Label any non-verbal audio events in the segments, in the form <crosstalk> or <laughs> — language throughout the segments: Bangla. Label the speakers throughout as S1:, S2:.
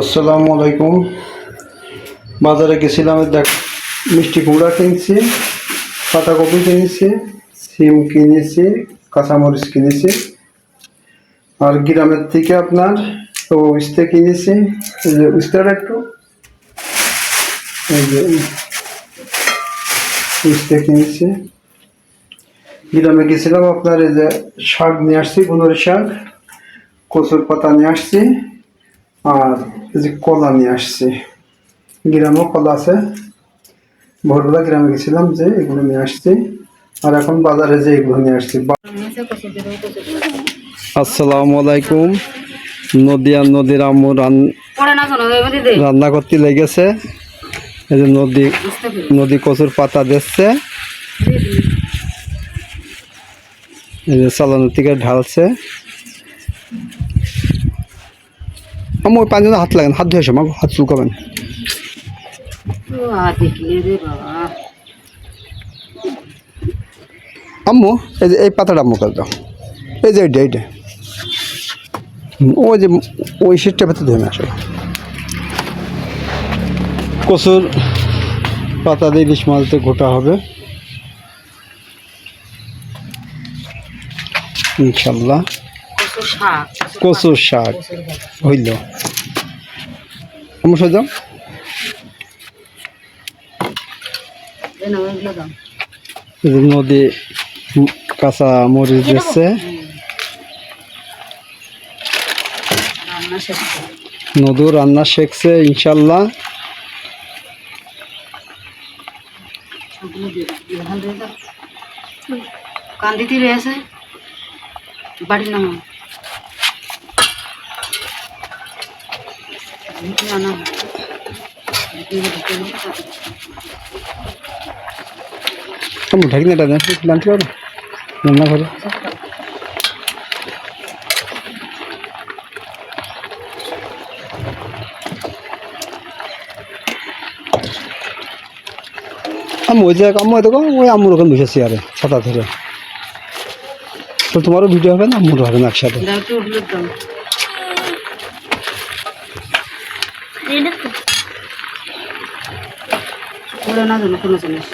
S1: আসসালামু আলাইকুম। বাজারে গেছিলাম দেখ, মিষ্টি কুমড়া কিনছি, পাতাকপি কিনেছি, সিম কিনেছি, কাঁচামরিচ কিনেছি। আর গ্রামের থেকে আপনার তো উস্তে কিনেছি। এই যে উস্তেটা একটু। এই যে উস্তে কিনেছি। গ্রামে গেছিলাম আপনার, এই যে শাক নিয়ে আসছি গুনোর শাক, কচুর পাতা নিয়ে আসছি। আর যে কলা নিয়ে আসছি। গ্রামেও কলা আছে। ভোরবেলা গ্রামে গেছিলাম যে এগুলো নিয়ে আসছি। আর এখন বাজারে যে এগুলো নিয়ে আসছি আসসালামু আলাইকুম। নদিয়া নদীর আম্মু রান্না করতে লেগেছে। এই যে নদী নদী কচুর পাতা দিচ্ছে। এই যে চালানোর থেকে ঢালছে। আমার পাঁচ হাত লাগেন হাত ধুয়ে আসো মা হাত চুলকাবেন।
S2: রে
S1: আম্মু এই যে এই পাতাটা আম্মু দাও। এই যে এইটা এইটা ওই যে ওই সিটটা ভেতর ধরে আসো কচুর পাতা দিয়ে ইলিশ মাছতে গোটা হবে। ইনশাল্লাহ।
S2: শাক।
S1: কচুর শাক। হইল। আমার যে নদী কাঁচা মরিচ দিচ্ছে নদু রান্না শেখছে। ইনশাল্লাহ।
S2: সবগুলো দিয়ে দাও এখান দিয়ে দাও। কান দিতে রয়েছে। বাড়ি নামা। না না
S1: আমি ঢাকনাটা দেন জানতে পারো রান্না করে আমি ওই জায়গায় আম্মু দেখো ওই আম্মুর ওখানে বসেছি আরে ছাতা ধরে তো তোমারও ভিডিও হবে না না একসাথে
S2: না কোনো জিনিস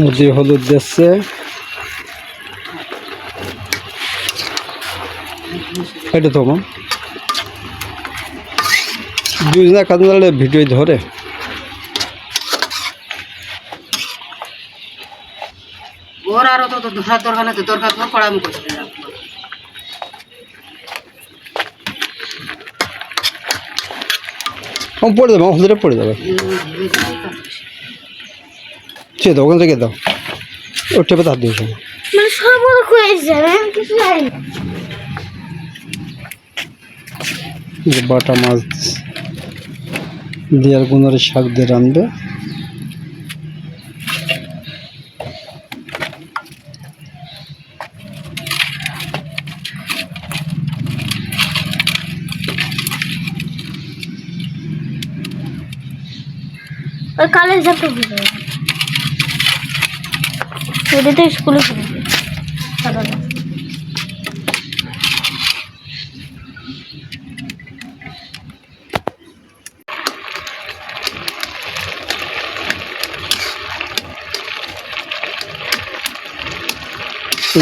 S1: নদী হলুদ দিচ্ছে। এটা তো মা দুজনে কাজে ভিডিও ধরে।
S2: আরও তো ধরার দরকার নেই দরকার তোমার পড়া আমি করছি
S1: পড়ে যাব হলুদটা পড়ে যাবে সে দাও ওখান থেকে দাও। ওর টেপে হাত দিয়েছে।
S3: মানে সব হয়ে যাবে কিছু জানি
S1: যে বাটা মাছ দিয়ে আর শাক দিয়ে রানবে
S3: ওই কালো হিসাবটা তো স্কুলে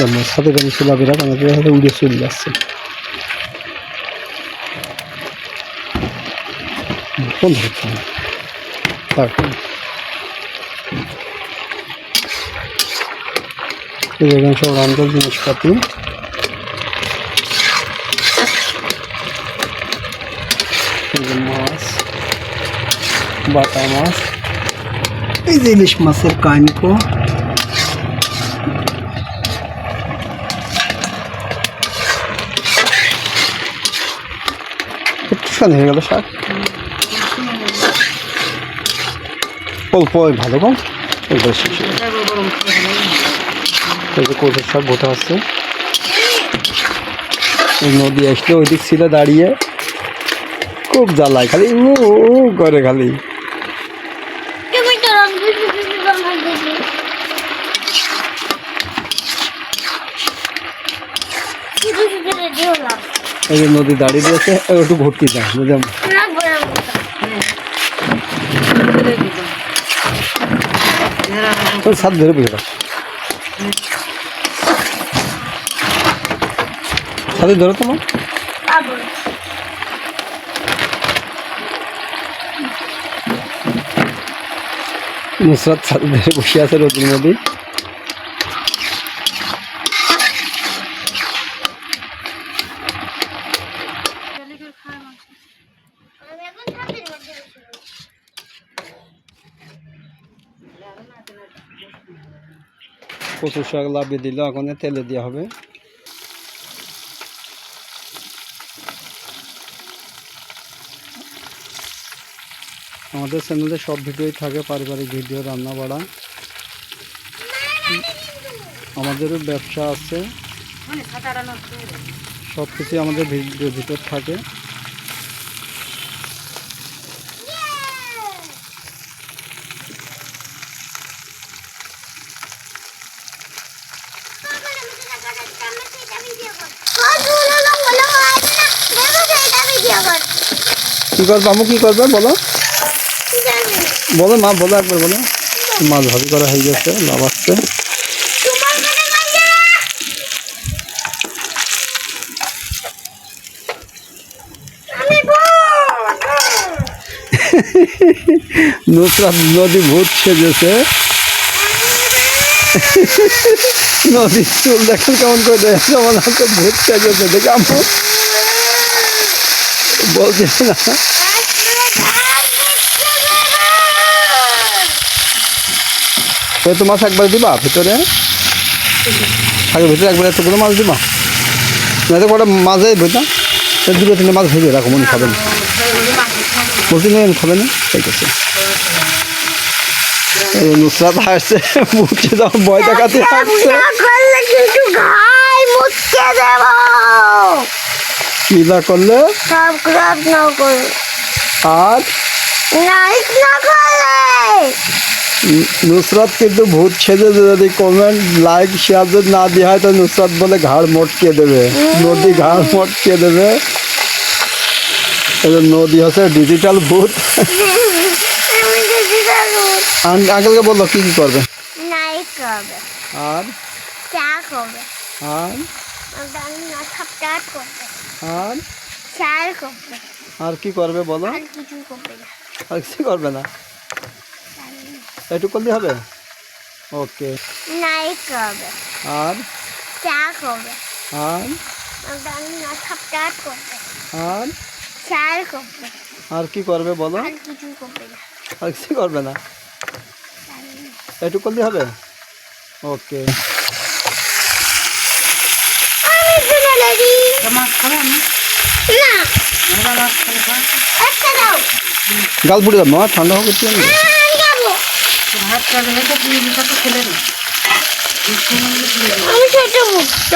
S1: আমার সাথে আমি ছোলা বিরাট আমাকে হাতে উড়ে চলে যাচ্ছে। কোন হবে? থাক। এই যে এখানে সব রান্নার জিনিসপাতি এই যে মাছ বাটা মাছ এই যে ইলিশ মাছের কানকো একটুখানি হয়ে গেল শাক অল্প ওই ভালো কম এই বেশি শেষ। এই যে কচুর শাক গোটা আছে। এই নদী আসলে ওই দিক ছিল দাঁড়িয়ে। খুব জ্বালায় খালি উ উ করে খালি। এই যে নদী দাঁড়িয়ে দিয়েছে এবার একটু ভর্তি যায় বুঝলাম
S3: রাখব রাখব
S2: তুলে দিল এরা
S1: তো সাত ধরে বসে দাও সাথে ধরো তোমার। নুসরাত সাথে ধরে বসে আছে রোদের মধ্যে
S3: আমি এখন ছাদের মধ্যে বসে রয়েছি।
S1: কচু শাক লাভিয়ে দিল, এখন তেলে দেওয়া হবে। আমাদের চ্যানেলে সব ভিডিওই থাকে, পারিবারিক ভিডিও, রান্না বাড়া। আমাদেরও ব্যবসা আছে। সব কিছুই আমাদের ভিডিওর ভিতর থাকে। কি করব আমু কি করবে বলো? বলো মা বলো একবার বলো। মাছ ভাজি করা হয়ে গেছে লাভ আসছে। নুসরাত নদী ভূত সেজেছে। নদীর চুল দেখেন কেমন করে দেখছে মনে হচ্ছে ভূত সেজেছে দেখে আমু বলছে না মাছ একবার দিবা ভিতরে আগে ভিতরে একবার এতগুলো মাছ দিবা না তো কটা মাঝে বইটা দুটো তিনটে মাছ ভেবে রাখো মনে খাবেন বলছি না খাবে না ঠিক আছে নুসরাত আসছে মুখে যখন ভয় দেখাতে আসছে
S3: করলে কিন্তু ঘাই মুচকে দেব
S1: কি না করলে?
S3: সব ক্রাব না করে।
S1: আর?
S3: নাইট না করলে।
S1: নুসরাত কিন্তু ভূত ছেড়ে যদি কমেন্ট লাইক শেয়ার যদি না দেওয়া হয় তো নুসরাত বলে ঘাড় মটকে দেবে। নদী ঘাড় মটকে দেবে। নদী হচ্ছে ডিজিটাল ভূত। আঙ্কেলকে বলল কি কি করবে? আর? আর? আর?
S3: চাল করবে।
S1: আর কি করবে বলো?
S3: আর কিছু করবে না।
S1: আর কিছু করবে না? একটু করলে হবে? ওকে।
S3: নাইট করবে।
S1: আর?
S3: চা করবে।
S1: আর? আর?
S3: করবে।
S1: আর কি করবে বলো?
S3: আর কিছু করবে না।
S1: আর কিছু করবে না? একটু করলে হবে? ওকে
S3: আমি শুনে রেডি
S2: তো মাছ খাবে আমি
S3: না।
S2: আমরা মাছ খাবে খা
S3: একটা দাও।
S1: গাল পুড়ে যাব মা ঠান্ডা হোক একটু
S2: ভাত খাবে। এটা তুমি দিটা তো খেলে না।
S3: আমি সেটা মুক্ত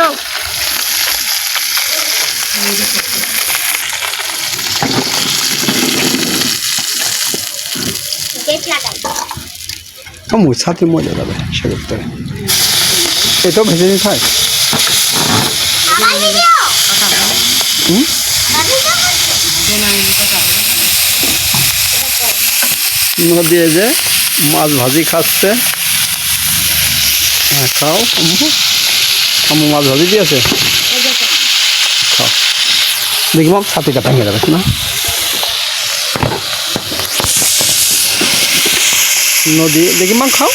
S3: গেট লাগাই
S1: আমার সাথে মজা যাবে সেক্ষেত্রে। এটাও ভেজে নিয়ে খায়
S3: আবার ভিডিও
S1: হুম নদী যে মাছ ভাজি খাচ্ছে। হ্যাঁ খাও। আম্মু মাছ ভাজি দিয়েছে? খাও। দেখি মাম ছাতিটা ভেঙে যাবে, না? নদী দেখি মাম খাও।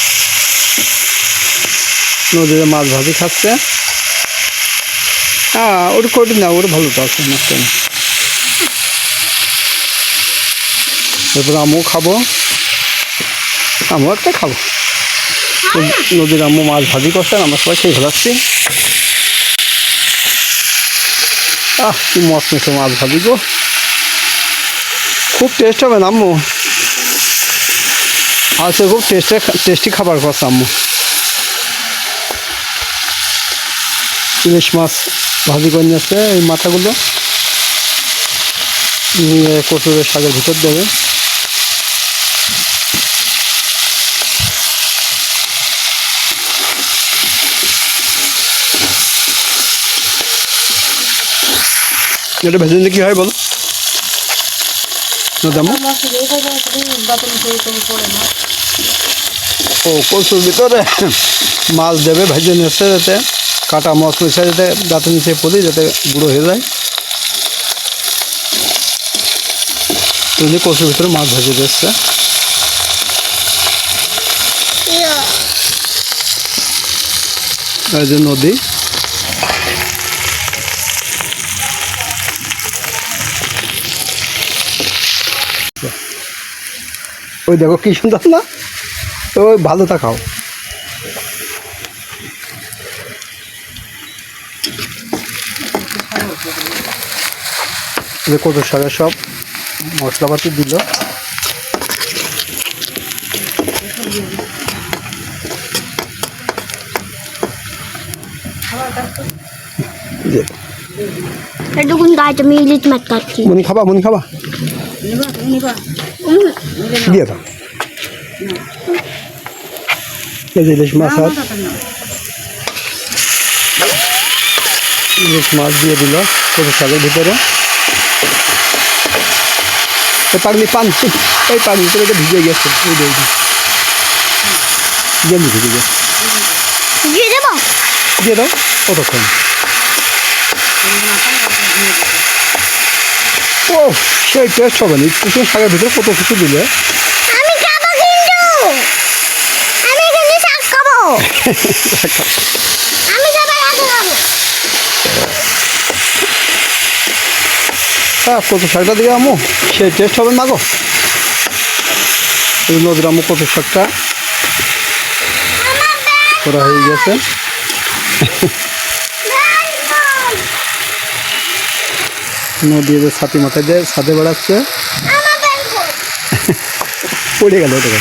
S1: নদীতে মাছ ভাজি খাচ্ছে। ওটা করি না ওটা ভালো আছে নষ্ট না এরপরে আমিও খাব। আমিও একটা খাব। নদীর আম্মু মাছ ভাজি করছেন আমরা সবাই খেয়ে ফেলাচ্ছি। আহ, কি মস্ত মেখে মাছ ভাজি গো। খুব টেস্ট হবে না, আম্মু? আচ্ছা খুব টেস্টে টেস্টি খাবার করছে, আম্মু। ইলিশ মাছ। ভাজি করে নিয়েছে এই মাথাগুলো। নিয়ে কচুরের শাকের ভিতর দেবে। এটা ভেজে নিলে কি হয় বলো? ও, কচুর ভিতরে মাছ দেবে, ভেজে নিচ্ছে যাতে কাটা মিশে যাতে দাঁতে নিচে পড়ি, যাতে গুঁড়ো হয়ে যায়। তুমি কচুর ভিতরে মাছ ভেজে দিচ্ছে এই যে নদী। ওই দেখো কি সুন্দর না? ওই ভালো থাকাও যে কত সারা সব মশলাপাতি দিল। যে,
S3: এটুকুন গাছ আমি ইলিশ মাছ কাটছি
S1: মনি খাবা মনি খাবা? দিয়ে দাও। এই যে ইলিশ মাছ আর ইলিশ মাছ দিয়ে দিল কত শাকের ভিতরে। এই পাগলি পান এই পাগলি তো এটা ভিজে গেছে। এই যে। জলদি ভিজে গেছে।
S3: দিয়ে দেবো?
S1: দিয়ে দাও কতক্ষণ? ও সেই টেস্ট হবে না। একটু শাকের ভিতরে কত কিছু দিলে?
S3: আমি খাব কিন্তু। আমি কিন্তু শাক খাব <laughs> আমি সবার আগে খাব
S1: হ্যাঁ কত শাকটা দিয়ে আমো। সেই টেস্ট হবে না গো। এই নদীর আমো কত শাকটা। করা হয়ে গেছে। নদী ছাতি মাথায় দিয়ে ছাদে বেড়াচ্ছে। পড়ে গেল ওটাকে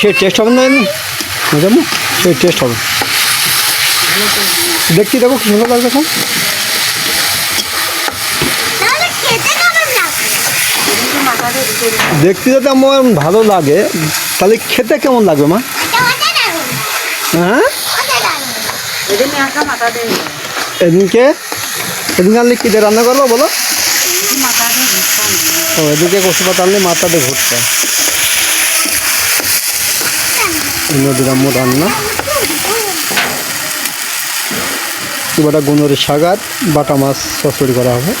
S1: সে টেস্ট হবে না বুঝলাম সে টেস্ট হবে। দেখছি দেখো কি সুন্দর লাগবে এখন।
S3: তাহলে খেতে কেমন লাগে
S1: দেখতে যদি আমার ভালো লাগে তাহলে খেতে কেমন লাগবে মা? হ্যাঁ? এদিনকে? এদিন আনলে কী রান্না করব বলো? ও এদিকে কচু পাতা আনলে মাথাতে ঘুরতে নদীর আম্মু রান্না। এবারটা গুণরের শাগার বাটা মাছ চচড়ি করা হবে।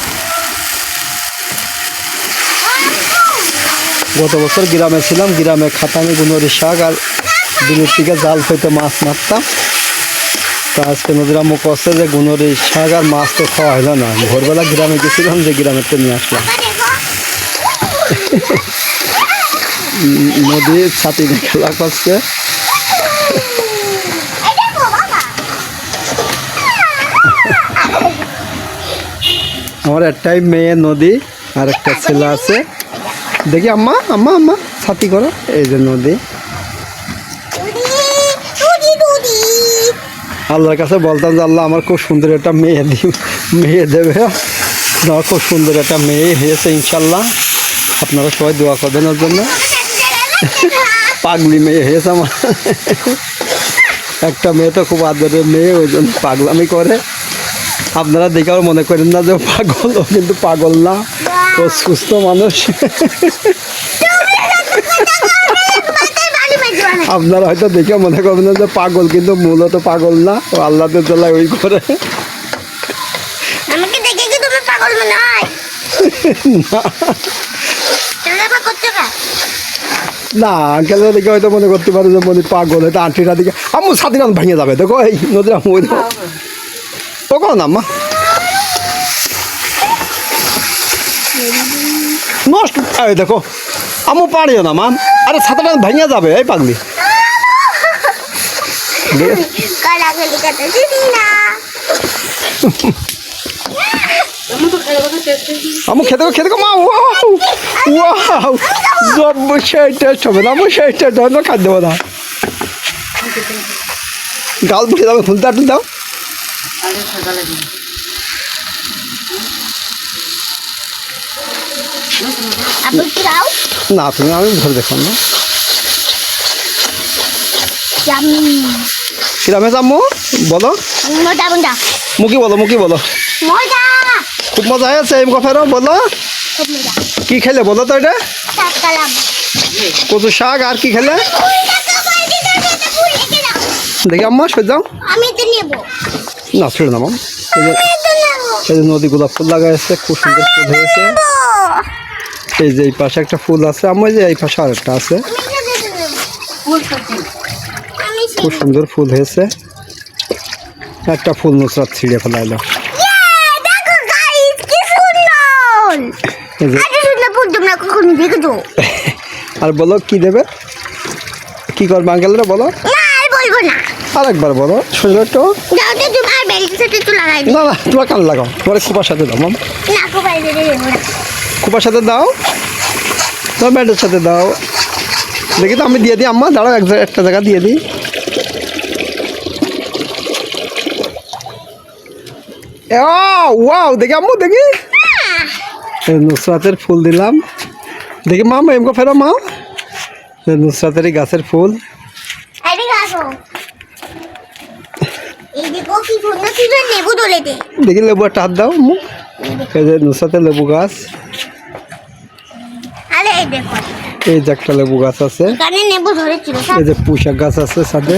S1: গত বছর গ্রামে ছিলাম গ্রামে খাতামে গুণরের শাক আর দিনের থেকে জাল ফেতে মাছ মারতাম। তা আজকে নদীর আম্মু কষে যে গুণরের শাক আর মাছ তো খাওয়া হলো না। ভোরবেলা গ্রামে গেছিলাম যে গ্রামের তো নিয়ে আসলাম। <laughs> নদীর ছাতি খেলা করছে
S3: এই দেখো বাবা
S1: আমার একটাই মেয়ে নদী, আর একটা ছেলে আছে। দেখি আম্মা আম্মা আম্মা, ছাতি করো। এই যে নদী। আল্লাহর কাছে বলতাম যে, আল্লাহ আমার খুব সুন্দর একটা মেয়ে দি মেয়ে দেবে। আমার খুব সুন্দর একটা মেয়ে হয়েছে ইনশাল্লাহ আপনারা সবাই দোয়া করবেন ওর জন্য। পাগলি মেয়ে হয়েছে আমার। একটা মেয়ে তো খুব আদরের মেয়ে, ওই জন্য পাগলামি করে। আপনারা দেখে আর মনে করেন না যে পাগল ও কিন্তু পাগল না। ও সুস্থ মানুষ। আপনারা হয়তো দেখে মনে করবেন না যে পাগল কিন্তু মূলত পাগল না। ও আল্লাহদের জ্বালায় ওই করে। না। আঙ্কেল দেখে হয়তো মনে করতে পারে যে মনে পাগল হয়তো আন্টিটা দিকে আম্মু সাথে রান ভেঙে যাবে। দেখো এই নদীর আম্মা নষ্ট এই দেখো আম্মু পারিও না মা আরে রান ভেঙে যাবে এই পাগলি
S2: আমি বসে
S1: খেতে খেতে মা ওয়াও ওয়াও জব সেই টেস্ট হবে না সেই টেস্ট হবে না খাদ্য না গাল বুঝে যাবে ফুলতে আটুন দাও
S2: আগে সকালে দিন।
S1: না তুমি আমি ধরে দেখলাম না। কিরামে আম্মু বলো।
S3: মজা মজা।
S1: মুখি বলো মুখি বলো। খুব মজা হয়েছে এই ফেরো বলো। কি খেলে বলো তো এটা। কচু শাক আর কি খেলে? দেখি আম্মা সই যাও।
S3: আমি তো নেব।
S1: না ছেড়ে যে
S3: আমি
S1: এই যে নদী গোলাপ ফুল লাগাইছে খুব সুন্দর ফুল হয়েছে। এই যে এই পাশে একটা ফুল আছে আমার যে এই পাশে আরেকটা আছে। খুব সুন্দর ফুল হয়েছে। একটা ফুল নুসরাত ছিঁড়ে ফেলাইলো। আর বলো কি দেবে? কি করবে আঙ্কেলরা বলো।
S3: না বলব না।
S1: আরেকবার বলো শুনলো একটু?
S3: যাও তো তোমার বেল্টের সাথে তো লাগাই দিই।
S1: না না তোমার কান লাগাও তোমার খুপার সাথে দাও মাম।
S3: না কোপাই দিয়ে দেবো না।
S1: খুপার সাথে দাও তোমার ব্যাটের সাথে দাও। দেখি তো আমি দিয়ে দিই আম্মা দাঁড়াও এক জায়গা- একটা জায়গা দিয়ে দিই। এ, ও ওয়াও দেখি আম্মু দেখি। এই নুসরাতের ফুল দিলাম। দেখি মাম এমকো ফেরো মা এই নুসরাতেরই গাছের ফুল।
S3: দেখো লেবু
S1: একটা হাত দাও এই যে লেবু গাছ।
S3: এই
S1: যে একটা লেবু গাছ আছে। এই যে পুঁশাক গাছ আছে সাথে।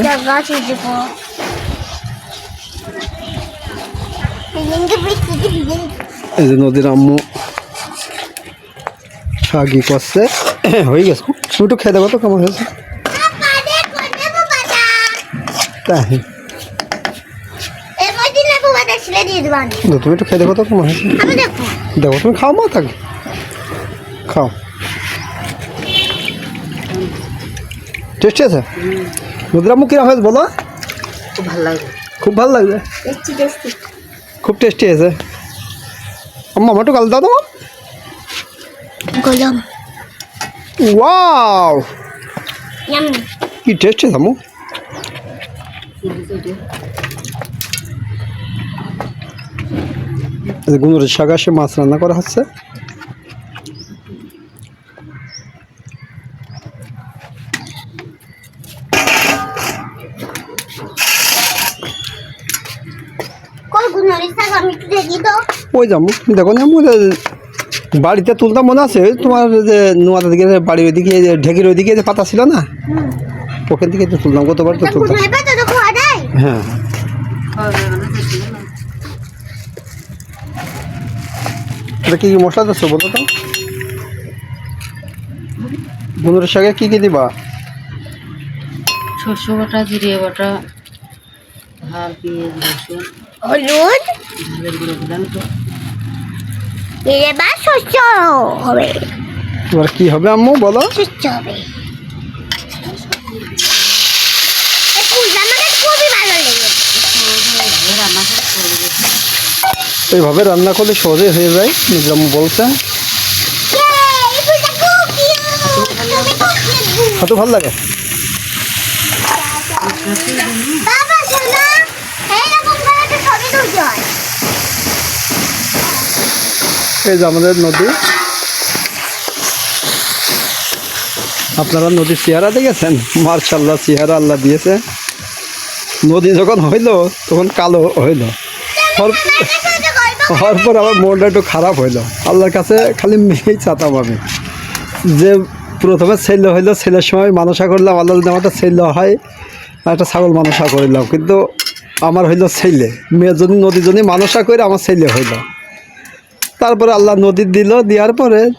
S3: এই
S1: যে নদীর আম্মু শাগি করছে। হয়ে গেছে। একটু খেয়ে দেবো তো কেমন হয়েছে। তাই? তুমি একটু খেয়ে দেখো তো
S3: আমি দেখো
S1: দেখো তুমি খাও মা থাকে খাও। টেস্টি আছে? নদীর আম্মু কিরম হয়েছে বলো?
S2: খুব ভালো লাগবে
S1: খুব ভালো লাগবে? খুব টেস্টি হয়েছে। আম্মা আমার একটু গাল দাও তোমার
S3: গলম
S1: ওয়াও!
S3: ইয়ামি
S1: কি টেস্টি আম্মু। গুনুরের শাক আসে মাছ রান্না করা হচ্ছে। ওই যাব দেখো না বাড়িতে তুলতাম মনে আছে তোমার যে নোয়াদের দিকে বাড়ির ওইদিকে যে ঢেকির ওইদিকে যে পাতা ছিল না ওখান থেকে তো তুলতাম কতবার তো তুলতাম
S3: গুনরি পাতা তো খাওয়া যায়
S1: হ্যাঁ। এটা কি কি মশলা দিচ্ছ বলো তো? গুনুরের শাকে কি কি দিবা?
S2: শস্য বাটা জিরে বাটা ঝাল পেঁয়াজ রসুন।
S3: হলুদ।
S2: ঝালের গুঁড়ো দিলাম তো।
S3: এর শস্য হবে।
S1: এবার কি হবে আম্মু বলো?
S3: শস্য হবে এই ফুলটা আমাকে খুবই ভালো লেগেছে
S2: সহজে রান্না করে করে দিয়েছি
S1: এইভাবে রান্না করলে সহজে হয়ে যায় নিজের আম্মু বলছে! কত ভালো লাগে? এই যে আমাদের নদী। আপনারা নদীর চেহারা দেখেছেন? মার্শাল্লাহ চেহারা আল্লাহ দিয়েছে। নদী যখন হইল তখন কালো হইল। হওয়ার- পর আমার মনটা একটু খারাপ হইল। আল্লাহর কাছে খালি মেয়েই চাতাম আমি। যে প্রথমে ছেলে হইল, ছেলের সময় মানসা করলাম, আল্লাহ যদি আমার ছেলে হয় একটা ছাগল মানসা করিলাম। কিন্তু আমার হইল ছেলে। মেয়ের জন্য, নদীর জন্য মানসা করে আমার ছেলে হইল। তারপরে আল্লাহ নদীর দিল, দেওয়ার পরে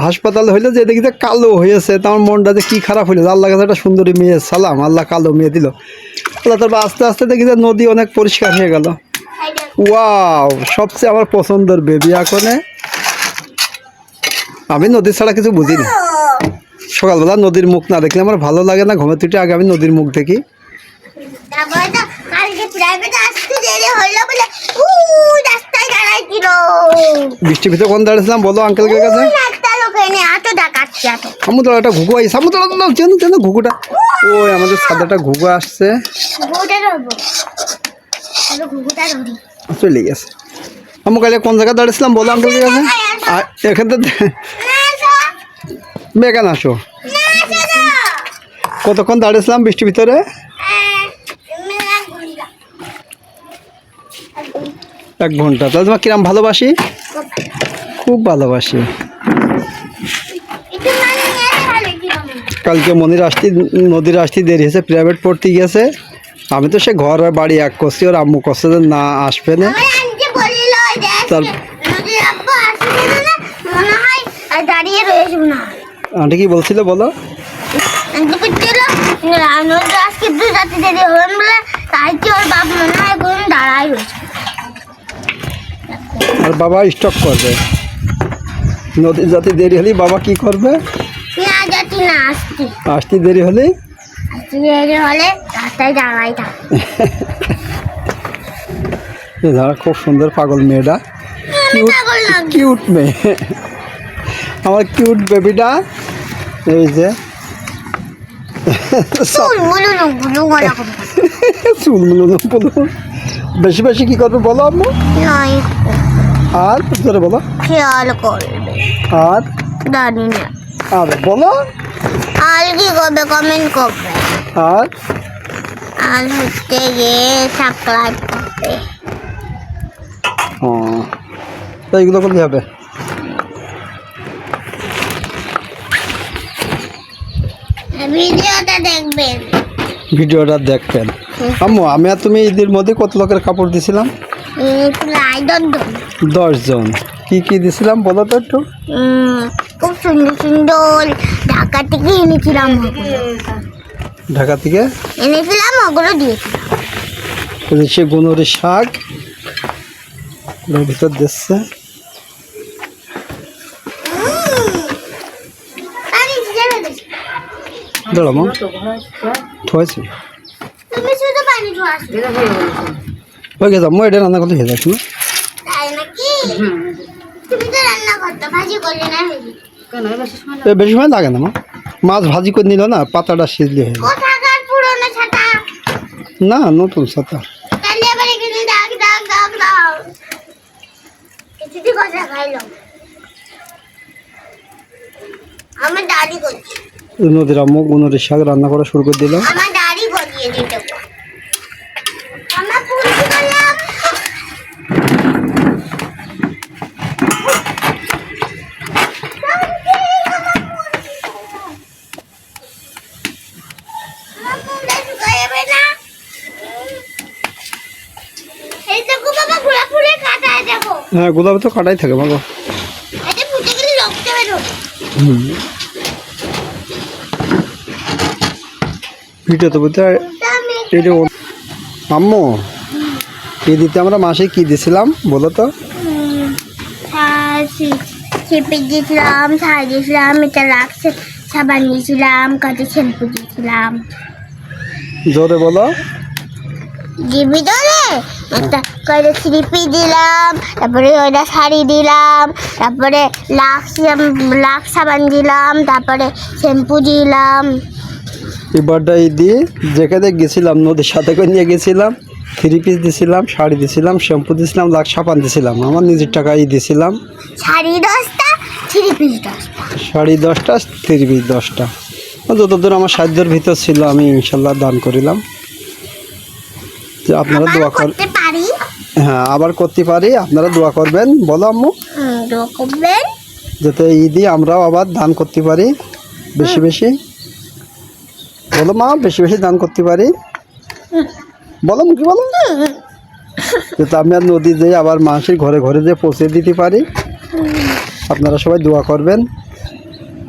S1: হাসপাতাল হইল যে দেখি যে কালো হয়েছে। আমার মনটা যে কী খারাপ হইল। আল্লাহ কাছে একটা সুন্দরী মেয়ে, সালাম, আল্লাহ কালো মেয়ে দিল। আল্লাহ তারপর আস্তে আস্তে দেখি যে নদী অনেক পরিষ্কার হয়ে গেল। ওয়াও সবচেয়ে আমার পছন্দের বেবি এখনে আমি নদী ছাড়া কিছু বুঝি না সকালবেলা নদীর মুখ না দেখলে আমার ভালো লাগে না, ঘুমের তুটে আগে আমি নদীর মুখ দেখি।
S3: তো
S1: বৃষ্টির ভিতরে কোন দাঁড়িয়েছিলাম বলো আঙ্কেলের কাছে?
S3: আটো
S1: সমুদ্র একটা ঘুঘু আই সমুদ্র চেন চেন ঘুঘুটা? ঘুঘু আসছে। চলে গেছে। আমি কালে কোন জায়গায় দাঁড়িয়েছিলাম বলো আঙ্কেলের কাছে?
S3: আর
S1: এখান থেকে বেগান আসো। কতক্ষণ দাঁড়িয়েছিলাম বৃষ্টির ভিতরে। এক ঘণ্টা। তাহলে তোমার কিরাম ভালোবাসি? খুব ভালোবাসি? কালকে মনির আসতে নদীর আসতে দেরি হয়েছে প্রাইভেট পড়তে গেছে আমি তো সে ঘর আর বাড়ি এক করছি ওর আম্মু করছে যে না আসবে না।
S3: আন্টি
S1: কি বলছিল বলো? আর বাবা স্টক করবে। নদীর যাতে দেরি হলে বাবা কি করবে? আসতে। দেরি হলে
S3: দেরি হলে রাস্তায় দাঁড়াই। থাক
S1: এ ধরো খুব সুন্দর পাগল মেয়েটা। কিউট মেয়ে। আমার কিউট বেবিটা এই যে। বেশি বেশি কি করবে বলো আম্মু? আর ধরে বলো।
S3: খেয়াল করবে।
S1: আর?
S3: জানি না।
S1: আর বলো।
S3: আর কি করবে কমেন্ট করবে।
S1: আর?
S3: আর হচ্ছে গিয়ে সাবস্ক্রাইব করবে।
S1: ও তো এইগুলো করলে হবে?
S3: ভিডিওটা দেখবেন।
S1: ভিডিওটা দেখবেন। আম্মু আমি আর তুমি ঈদের মধ্যে কত লোকের কাপড় দিছিলাম?
S3: আইডন
S1: দশজন কি কি দিছিলাম বলো তো একটু?
S3: খুব সুন্দর সুন্দর ঢাকা থেকে এনেছিলাম।
S1: ঢাকা থেকে?
S3: এনেছিলাম ওগুলো দিয়েছিলাম।
S1: এই যে সে গুণরের শাক ভিতর দিচ্ছে।
S3: পানি ছেড়ে দিস।
S1: দাঁড়া মা। থয়েছি
S3: তুমি শুধু পানি ধোয়াস
S1: হয়ে গেছে আম্মু এটা রান্না করতে হয়ে। যাচ্ছে না বেশি সময় লাগে না মা। মাছ ভাজি করে নিল না পাতাটা সিজলে হয়ে না নতুন
S3: ছাতা।
S1: নদীরা মুখ গুণরের শাক রান্না করা শুরু করে দিল।
S3: আমার দাড়ি গজিয়ে দিতে
S1: হ্যাঁ গোলাপে তো কাটাই থাকে ভিডিও তো বলতে এটা আম্মু ঈদিতে আমরা মাসে কি দিছিলাম বলো তো?
S3: চেপে দিয়েছিলাম ছাড় দিয়েছিলাম এটা রাখছে সাবান দিয়েছিলাম কাজে শ্যাম্পু দিয়েছিলাম।
S1: জোরে বলো।
S3: একটা করে স্লিপি দিলাম তারপরে ওইটা শাড়ি দিলাম তারপরে লাক্স লাক্স সাবান দিলাম তারপরে শ্যাম্পু দিলাম।
S1: এবারটা ঈদি যেখানে গেছিলাম নদীর সাথে করে নিয়ে গেছিলাম থ্রি পিস দিছিলাম শাড়ি দিছিলাম শ্যাম্পু দিছিলাম লাখ সাবান দিছিলাম আমার নিজের টাকাই দিছিলাম।
S3: শাড়ি দশটা থ্রি পিস দশটা।
S1: শাড়ি দশটা থ্রি পিস দশটা। যতদূর আমার সাধ্যের ভিতর ছিল আমি ইনশাল্লাহ দান করিলাম। আপনারা দোয়া কর
S3: করতে পারি
S1: হ্যাঁ আবার করতে পারি। আপনারা দোয়া করবেন। বলো আম্মু।
S3: দোয়া করবেন।
S1: যাতে ঈদে আমরাও আবার দান করতে পারি। বেশি বেশি। বলো মা বেশি বেশি দান করতে পারি। বলো মুখে বলো। যাতে আমি আর নদী যেয়ে আবার মানুষের ঘরে ঘরে যেয়ে পৌঁছে দিতে পারি। আপনারা সবাই দোয়া করবেন।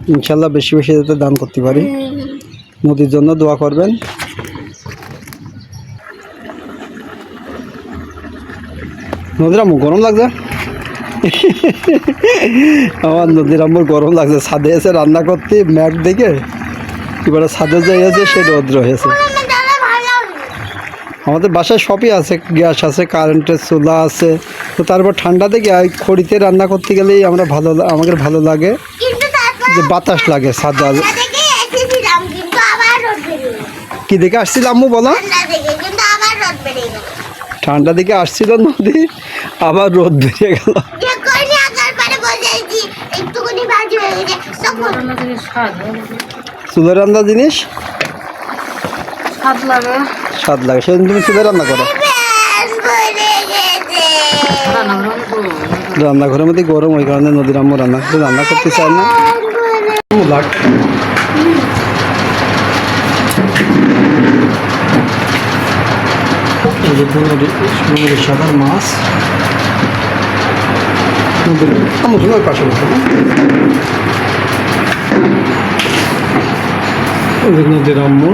S1: ইনশাল্লাহ বেশি বেশি যাতে দান করতে পারি। নদীর জন্য দোয়া করবেন। নদীর আম্মু গরম লাগছে। আমার নদীর আম্মুর গরম লাগছে। ছাদে এসে রান্না করতে ম্যাগ দেখে এবারে ছাদে যে এসে সে রোদ্র হয়েছে। আমাদের বাসায় সবই আছে গ্যাস আছে কারেন্টের চুলা আছে। তো তারপর ঠান্ডা থেকে খড়িতে রান্না করতে গেলেই আমরা ভালো আমাদের ভালো লাগে। যে বাতাস লাগে
S3: গেল
S1: কি দেখে আসছিল আম্মু বলো?
S3: ঠান্ডা
S1: দিকে আসছিল নদী। আবার রোদ বেরিয়ে গেল।
S3: তখন
S2: রান্না জিনিস? স্বাদ লাগে।
S1: স্বাদ লাগে। সেদিন তুমি চুলে রান্না করো। রান্নাঘরের মধ্যে গরম ওই কারণে নদীর আম্মু রান্না করতে রান্না করতে চায় না। নদীর সাদার মাছ। আমার ওই পাশে বসে নদীর আম্মু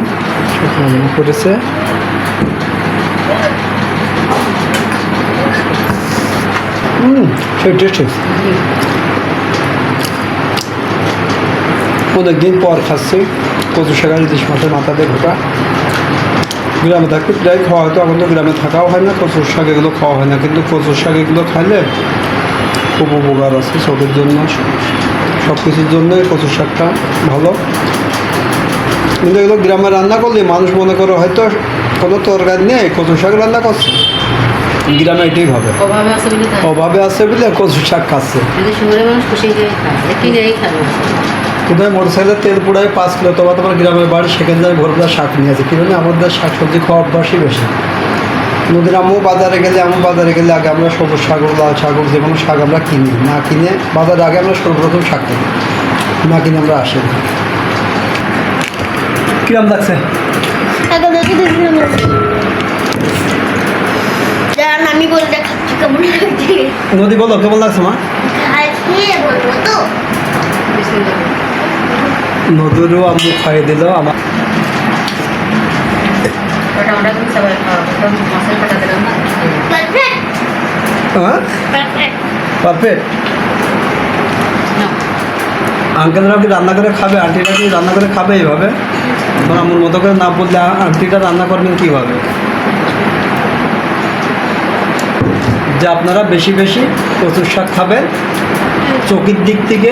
S1: করেছে অনেকদিন পর খাচ্ছি কচু আর ইলিশ মাছের মাথা দিয়ে ঢোকা গ্রামে থাকতে প্রায় খাওয়া হতো এখন তো গ্রামে থাকাও হয় না কচুর শাক এগুলো খাওয়া হয় না কিন্তু কচুর শাক এগুলো খাইলে খুব উপকার আছে চোখের জন্য। সব কিছুর জন্যই কচুর শাকটা ভালো। কিন্তু এগুলো গ্রামে রান্না করলে মানুষ মনে করে হয়তো কোনো তরকারি নেই কচু শাক রান্না করছে। গ্রামে এটাই হবে
S2: অভাবে আছে বলে
S1: কচু শাক খাচ্ছে।
S2: যদি শহরে মানুষ খুশি হয়ে খায় এ কিনেই খায় না।
S1: কিন্তু মোটর সাইকেলের তেল পুড়ায় পাঁচ কিলো তোমার তোমার গ্রামের বাড়ি সেখানে যায় ভোরবেলা শাক নিয়ে আছে কিন্তু আমাদের শাক সবজি খাওয়া অভ্যাসই বেশি। নদীর আমু বাজারে গেলে আমু বাজারে গেলে আগে আমরা সবুজ শাক লাল শাক হোক, যে কোনো শাক আমরা কিনি না কিনে বাজারে আগে আমরা সর্বপ্রথম শাক কিনি না কিনে আমরা আসি না কিরম লাগছে
S3: এখন দেখি দেখি দাঁড়ান আমি বলে দেখাচ্ছি কেমন লাগছে।
S1: নদী বলো কেমন লাগছে মা। নদীরও আম্মু খাইয়ে দিল আমার
S2: ওটা আমরা কিন্তু সবাই। কারণ মাছের কাটা দিলাম না।
S3: পারফেক্ট
S1: হ্যাঁ?
S3: পারফেক্ট
S1: পারফেক্ট
S2: নাও।
S1: আঙ্কেলরা কি রান্না করে খাবে? আন্টিরা কি রান্না করে খাবে এইভাবে? তোমার আমার মতো করে না বললে আন্টিটা রান্না করবেন কীভাবে? যে আপনারা বেশি বেশি কচুর শাক খাবেন চোখের দিক থেকে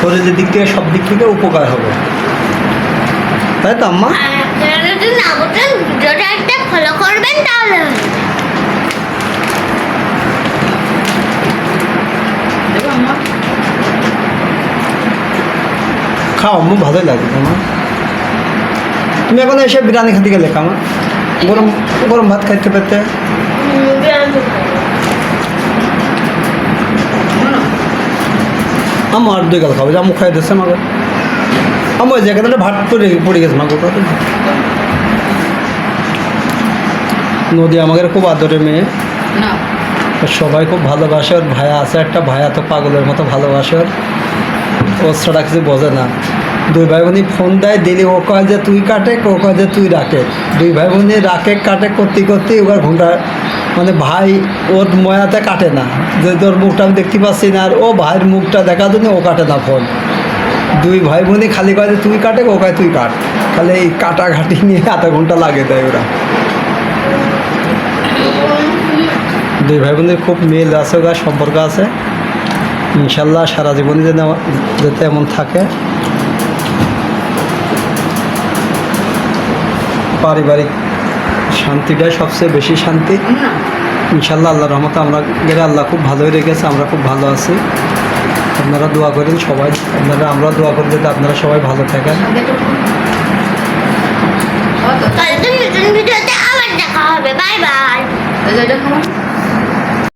S1: শরীরের দিক থেকে সব দিক থেকে উপকার হবে। তাই তো আম্মা?
S3: যদি না বোঝেন ভিডিওটা একটা ফলো করবেন তাহলে?
S1: খাও আম্মু ভালোই লাগে তোমার তুমি এখন এসে বিরিয়ানি খেতে গেলে আমার গরম গরম ভাত খাইতে পেতে আর দুই গাল খাব, যে আম্মু খাই দিচ্ছে আমাকে ওই জায়গাটা ভাত পড়ে পড়ে গেছে মা কোথাও নদী আমাদের খুব আদরের মেয়ে। ওর সবাই খুব ভালোবাসে ওর ভাইয়া আছে একটা ভাইয়া তো পাগলের মতো ভালোবাসে ওর। ও ছাড়া কিছু বোঝে না। দুই ভাই বোনই ফোন দেয় দিলি ও কয় যে তুই কাটে ও কয় যে তুই রাখে। দুই ভাই বোনই রাখে কাটে করতে করতে ওর ঘণ্টা মানে ভাই ওর ময়াতে কাটে না। যে তোর মুখটা আমি দেখতে পাচ্ছি না আর ও ভাইয়ের মুখটা দেখার জন্য ও কাটে না ফোন দুই ভাই বোনই খালি কয় যে তুই কাটে ও কয় তুই কাট। খালি এই কাটাঘাটি নিয়ে আধা ঘণ্টা লাগে দেয় ওরা। দুই ভাই বোনের খুব মিল আছে গা সম্পর্ক আছে। ইনশাল্লাহ সারা জীবনই যেন যাতে এমন থাকে। পারিবারিক শান্তিটাই সবচেয়ে বেশি শান্তি। ইনশাল্লাহ আল্লাহ রহমতে আমরা গেলে আল্লাহ খুব ভালোই রেখেছে আমরা খুব ভালো আছি। আপনারা দোয়া করেন সবাই আপনারা আমরা দোয়া করি যাতে আপনারা সবাই ভালো থাকেন।
S3: ভিডিওতে আবার দেখা হবে বাই বাই?